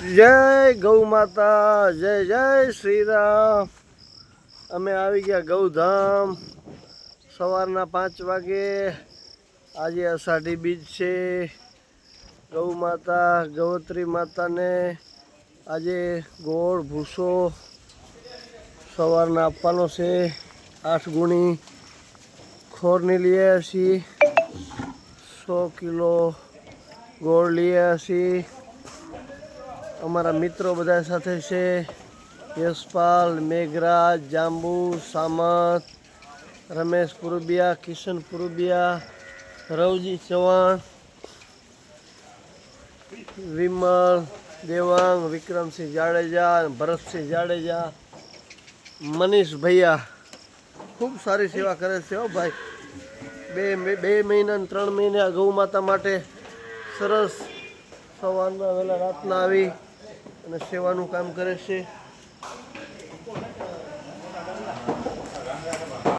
જય ગૌ માતા, જય જય શ્રી રામ અમે આવી ગયા ગૌધામ. સવારના પાંચ વાગે. આજે અષાઢી બીજ છે. ગૌ માતા, ગૌત્રી માતાને આજે ગોળ, ભૂસો સવારના આપવાનો છે. આઠ ગુણી ખોરની લઈએ છીએ. સો કિલો ગોળ લઈએ છીએ. અમારા મિત્રો બધા સાથે છે. યશપાલ, મેઘરાજ, જાંબુ, સામત, રમેશ પુરુબિયા, કિશન પુરુબિયા, રવજી ચૌહાણ, વિમલ દેવાંગ, વિક્રમસિંહ જાડેજા, ભરતસિંહ જાડેજા, મનીષ ભૈયા. ખૂબ સારી સેવા કરે છે હો ભાઈ. બે બે મહિના ત્રણ મહિના ગૌ માતા માટે સરસ સવારના વહેલા રાતના આવી અને સેવાનું કામ કરે છે.